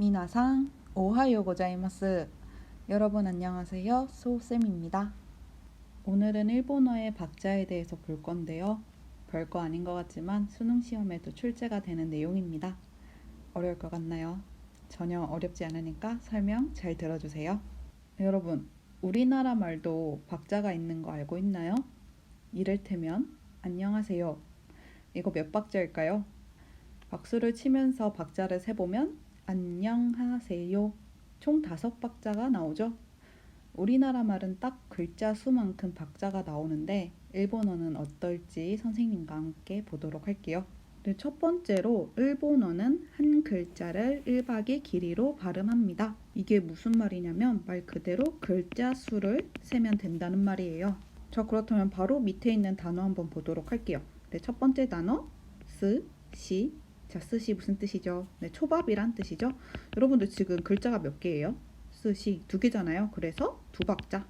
미나상 오하요 고자이마스. 여러분 안녕하세요. 소쌤입니다. 오늘은 일본어의 박자에 대해서 볼 건데요. 별거 아닌 것 같지만 수능 시험에도 출제가 되는 내용입니다. 어려울 것 같나요? 전혀 어렵지 않으니까 설명 잘 들어주세요. 여러분, 우리나라 말도 박자가 있는 거 알고 있나요? 이를테면 안녕하세요. 이거 몇 박자일까요? 박수를 치면서 박자를 세보면 안녕하세요. 총 다섯 박자가 나오죠. 우리나라 말은 딱 글자 수만큼 박자가 나오는데 일본어는 어떨지 선생님과 함께 보도록 할게요. 네, 첫 번째로 일본어는 한 글자를 1박의 길이로 발음합니다. 이게 무슨 말이냐면 말 그대로 글자 수를 세면 된다는 말이에요. 자 그렇다면 바로 밑에 있는 단어 한번 보도록 할게요. 네, 첫 번째 단어 스, 시, 자, 스시 무슨 뜻이죠? 네, 초밥이란 뜻이죠. 여러분들 지금 글자가 몇 개예요? 스시 두 개잖아요. 그래서 두 박자.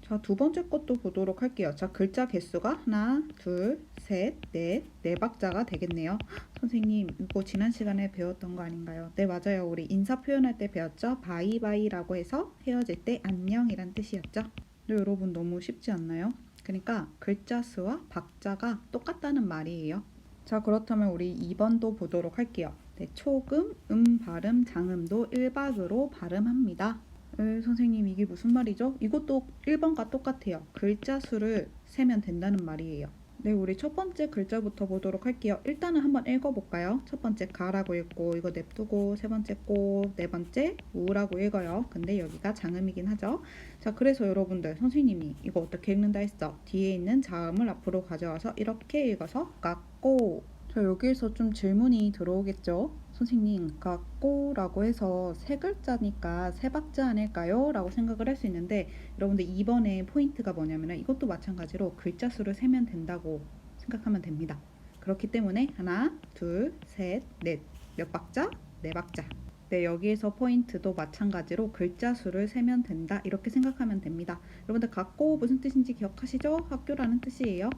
자, 두 번째 것도 보도록 할게요. 자, 글자 개수가 하나, 둘, 셋, 넷, 네 박자가 되겠네요. 선생님, 이거 지난 시간에 배웠던 거 아닌가요? 네, 맞아요. 우리 인사 표현할 때 배웠죠? 바이바이라고 해서 헤어질 때 안녕이란 뜻이었죠. 네, 여러분 너무 쉽지 않나요? 그러니까 글자 수와 박자가 똑같다는 말이에요. 자 그렇다면 우리 2번도 보도록 할게요. 네, 초금, 음 발음, 장음도 1박으로 발음합니다. 에, 선생님 이게 무슨 말이죠? 이것도 1번과 똑같아요. 글자 수를 세면 된다는 말이에요. 네, 우리 첫 번째 글자부터 보도록 할게요. 일단은 한번 읽어볼까요? 첫 번째 가라고 읽고 이거 냅두고 세 번째 꼬, 네 번째 우라고 읽어요. 근데 여기가 장음이긴 하죠. 자, 그래서 여러분들 선생님이 이거 어떻게 읽는다 했어? 뒤에 있는 자음을 앞으로 가져와서 이렇게 읽어서 깎고 자, 여기에서 좀 질문이 들어오겠죠? 선생님, 깎고라고 해서 세 글자니까 세 박자 아닐까요? 라고 생각을 할 수 있는데 여러분들 이번에 포인트가 뭐냐면 이것도 마찬가지로 글자 수를 세면 된다고 생각하면 됩니다. 그렇기 때문에 하나, 둘, 셋, 넷. 몇 박자? 네 박자. 네, 여기에서 포인트도 마찬가지로 글자 수를 세면 된다. 이렇게 생각하면 됩니다. 여러분들 갖고 무슨 뜻인지 기억하시죠? 학교라는 뜻이에요.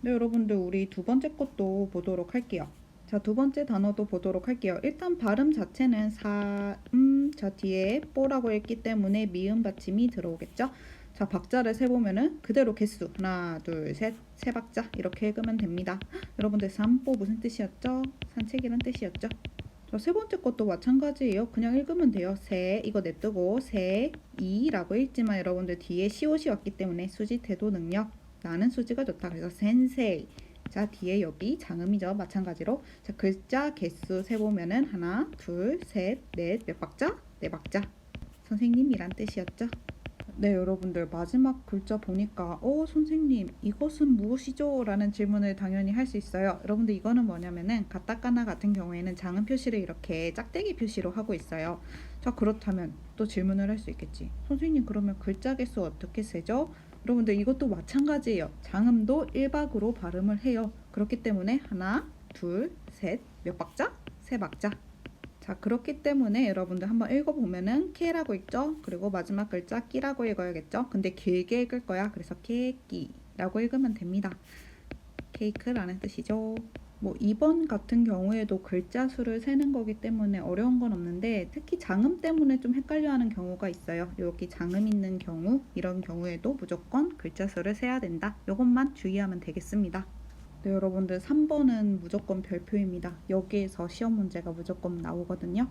네, 여러분들 우리 두 번째 것도 보도록 할게요. 자, 두 번째 단어도 보도록 할게요. 일단 발음 자체는 사, 음, 자, 뒤에 뽀라고 읽기 때문에 미음 받침이 들어오겠죠? 자, 박자를 세보면은 그대로 개수. 하나, 둘, 셋, 세 박자. 이렇게 읽으면 됩니다. 여러분들 산뽀 무슨 뜻이었죠? 산책이란 뜻이었죠? 자, 세 번째 것도 마찬가지예요. 그냥 읽으면 돼요. 세, 이거 냅두고 세, 이라고 읽지만 여러분들 뒤에 시옷이 왔기 때문에 수지 태도 능력. 나는 수지가 좋다. 그래서 센세이. 자 뒤에 여기 장음이죠 마찬가지로. 자 글자 개수 세보면은 하나 둘 셋 넷 몇 박자? 네 박자. 선생님이란 뜻이었죠 네 여러분들 마지막 글자 보니까 어 선생님 이것은 무엇이죠 라는 질문을 당연히 할 수 있어요 여러분들 이거는 뭐냐면은 가타카나 같은 경우에는 장음 표시를 이렇게 짝대기 표시로 하고 있어요 자 그렇다면 또 질문을 할 수 있겠지 선생님 그러면 글자 개수 어떻게 세죠 여러분들 이것도 마찬가지예요. 장음도 1박으로 발음을 해요. 그렇기 때문에 하나, 둘, 셋, 몇 박자? 세 박자. 자, 그렇기 때문에 여러분들 한번 읽어보면은 케라고 읽죠? 그리고 마지막 글자 끼라고 읽어야겠죠? 근데 길게 읽을 거야. 그래서 케끼라고 읽으면 됩니다. 케이크라는 뜻이죠. 뭐 2번 같은 경우에도 글자 수를 세는 거기 때문에 어려운 건 없는데 특히 장음 때문에 좀 헷갈려하는 경우가 있어요. 여기 장음 있는 경우 이런 경우에도 무조건 글자 수를 세야 된다. 이것만 주의하면 되겠습니다. 네, 여러분들 3번은 무조건 별표입니다. 여기에서 시험 문제가 무조건 나오거든요.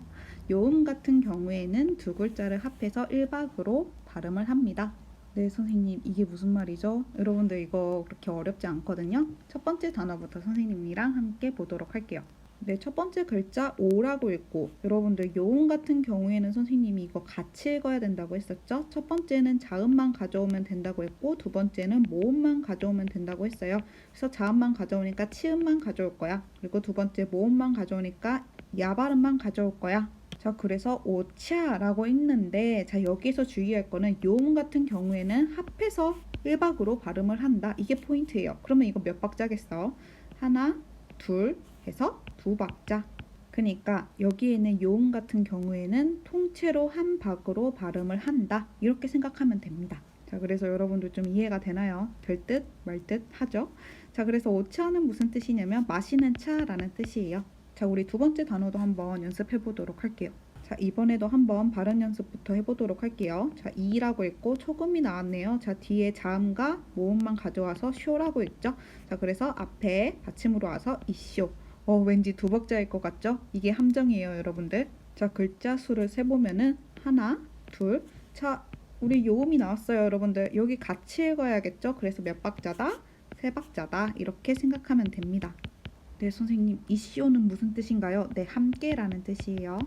요음 같은 경우에는 두 글자를 합해서 1박으로 발음을 합니다. 네, 선생님, 이게 무슨 말이죠? 여러분들 이거 그렇게 어렵지 않거든요. 첫 번째 단어부터 선생님이랑 함께 보도록 할게요. 네, 첫 번째 글자 오라고 읽고 여러분들 요음 같은 경우에는 선생님이 이거 같이 읽어야 된다고 했었죠? 첫 번째는 자음만 가져오면 된다고 했고 두 번째는 모음만 가져오면 된다고 했어요. 그래서 자음만 가져오니까 치음만 가져올 거야. 그리고 두 번째 모음만 가져오니까 야 발음만 가져올 거야. 자, 그래서 오차라고 읽는데 자, 여기서 주의할 거는 요음 같은 경우에는 합해서 1박으로 발음을 한다. 이게 포인트예요. 그러면 이거 몇 박자겠어? 하나, 둘 해서 두 박자. 그러니까 여기에는 요음 같은 경우에는 통째로 한 박으로 발음을 한다. 이렇게 생각하면 됩니다. 자, 그래서 여러분들 좀 이해가 되나요? 될 듯 말 듯 하죠? 자, 그래서 오차는 무슨 뜻이냐면 마시는 차라는 뜻이에요. 자, 우리 두 번째 단어도 한번 연습해 보도록 할게요. 자, 자, 이번에도 한번 발음 연습부터 해보도록 할게요. 자, 이라고 읽고 초금이 나왔네요. 자, 뒤에 자음과 모음만 가져와서 쇼라고 읽죠. 자, 그래서 앞에 받침으로 와서 이쇼. 어, 왠지 두 박자일 것 같죠? 이게 함정이에요, 여러분들. 자, 글자 수를 세보면은 하나, 둘. 자, 우리 요음이 나왔어요, 여러분들. 여기 같이 읽어야겠죠? 그래서 몇 박자다? 세 박자다. 이렇게 생각하면 됩니다. 네, 선생님. 이쇼는 무슨 뜻인가요? 네, 함께라는 뜻이에요.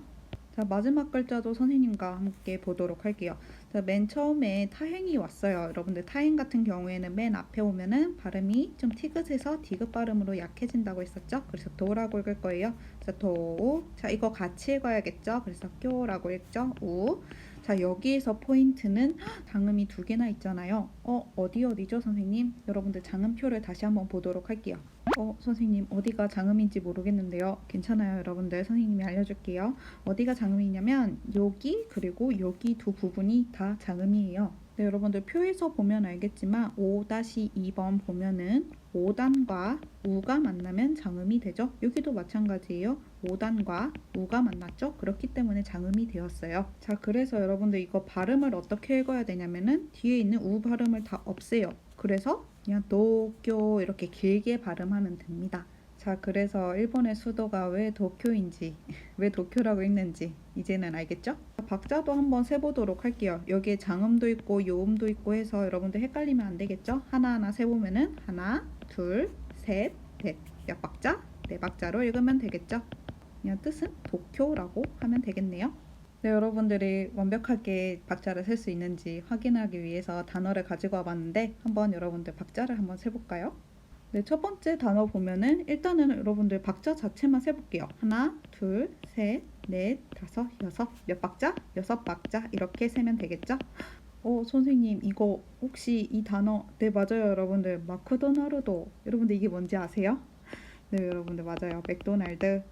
자, 마지막 글자도 선생님과 함께 보도록 할게요. 자, 맨 처음에 타행이 왔어요. 여러분들 타행 같은 경우에는 맨 앞에 오면은 발음이 좀 티긋해서 디귿 발음으로 약해진다고 했었죠. 그래서 도라고 읽을 거예요. 자, 도. 자, 이거 같이 읽어야겠죠. 그래서 껴라고 읽죠. 우. 자, 여기에서 포인트는 장음이 두 개나 있잖아요. 어, 어디 어디죠, 선생님? 여러분들 장음표를 다시 한번 보도록 할게요. 어, 선생님, 어디가 장음인지 모르겠는데요. 괜찮아요, 여러분들. 선생님이 알려줄게요. 어디가 장음이냐면 여기 그리고 여기 두 부분이 다 장음이에요. 네, 여러분들 표에서 보면 알겠지만 5-2번 보면은 5단과 우가 만나면 장음이 되죠. 여기도 마찬가지예요. 5단과 우가 만났죠. 그렇기 때문에 장음이 되었어요. 자, 그래서 여러분들 이거 발음을 어떻게 읽어야 되냐면은 뒤에 있는 우 발음을 다 없애요. 그래서 그냥 도쿄 이렇게 길게 발음하면 됩니다. 자, 그래서 일본의 수도가 왜 도쿄인지, 왜 도쿄라고 읽는지 이제는 알겠죠? 박자도 한번 세보도록 할게요. 여기에 장음도 있고 요음도 있고 해서 여러분들 헷갈리면 안 되겠죠? 하나하나 세보면은 하나, 둘, 셋, 넷. 몇 박자? 네 박자로 읽으면 되겠죠? 그냥 뜻은 도쿄라고 하면 되겠네요. 네, 여러분들이 완벽하게 박자를 셀 수 있는지 확인하기 위해서 단어를 가지고 와봤는데 한번 여러분들 박자를 한번 세볼까요? 네, 첫 번째 단어 보면은 일단은 여러분들 박자 자체만 세볼게요. 하나, 둘, 셋, 넷, 다섯, 여섯. 몇 박자? 여섯 박자. 이렇게 세면 되겠죠? 어, 선생님, 이거 혹시 이 단어, 네, 맞아요, 여러분들. 마크도나르도. 여러분들 이게 뭔지 아세요? 네, 여러분들 맞아요. 맥도날드.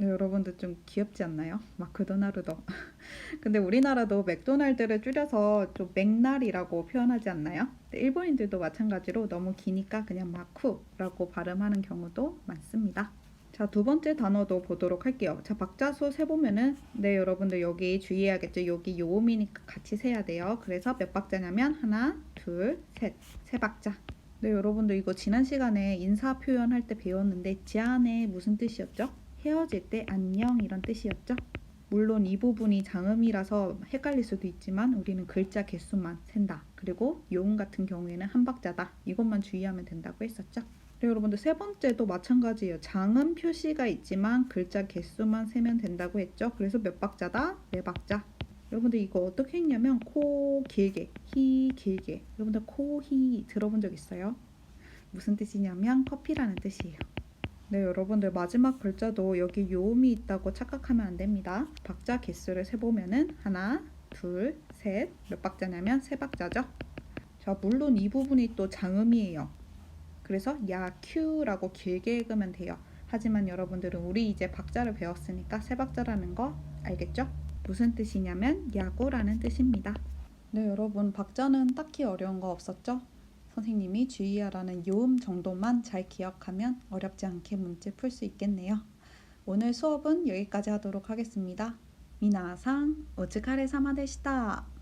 네, 여러분들 좀 귀엽지 않나요? 마크도나르도. 근데 우리나라도 맥도날드를 줄여서 좀 맥날이라고 표현하지 않나요? 네, 일본인들도 마찬가지로 너무 기니까 그냥 마쿠라고 발음하는 경우도 많습니다. 자, 두 번째 단어도 보도록 할게요. 자, 박자수 세보면은, 네, 여러분들 여기 주의해야겠죠? 여기 요음이니까 같이 세야 돼요. 그래서 몇 박자냐면, 하나, 둘, 셋, 세 박자. 네, 여러분들 이거 지난 시간에 인사 표현할 때 배웠는데, 지안에 무슨 뜻이었죠? 헤어질 때 안녕 이런 뜻이었죠? 물론 이 부분이 장음이라서 헷갈릴 수도 있지만 우리는 글자 개수만 센다. 그리고 요음 같은 경우에는 한 박자다. 이것만 주의하면 된다고 했었죠. 네, 여러분들 세 번째도 마찬가지예요. 장음 표시가 있지만 글자 개수만 세면 된다고 했죠. 그래서 몇 박자다? 네 박자. 여러분들 이거 어떻게 했냐면 코 길게, 히 길게. 여러분들 코, 히 들어본 적 있어요? 무슨 뜻이냐면 커피라는 뜻이에요. 네, 여러분들 마지막 글자도 여기 요음이 있다고 착각하면 안 됩니다. 박자 개수를 세보면은 하나, 둘, 셋. 몇 박자냐면 세 박자죠. 자, 물론 이 부분이 또 장음이에요. 그래서 야큐라고 길게 읽으면 돼요. 하지만 여러분들은 우리 이제 박자를 배웠으니까 세 박자라는 거 알겠죠? 무슨 뜻이냐면 야구라는 뜻입니다. 네, 여러분 박자는 딱히 어려운 거 없었죠? 선생님이 주의하라는 요음 정도만 잘 기억하면 어렵지 않게 문제 풀 수 있겠네요. 오늘 수업은 여기까지 하도록 하겠습니다. 미나상 오츠카레 사마 데시다.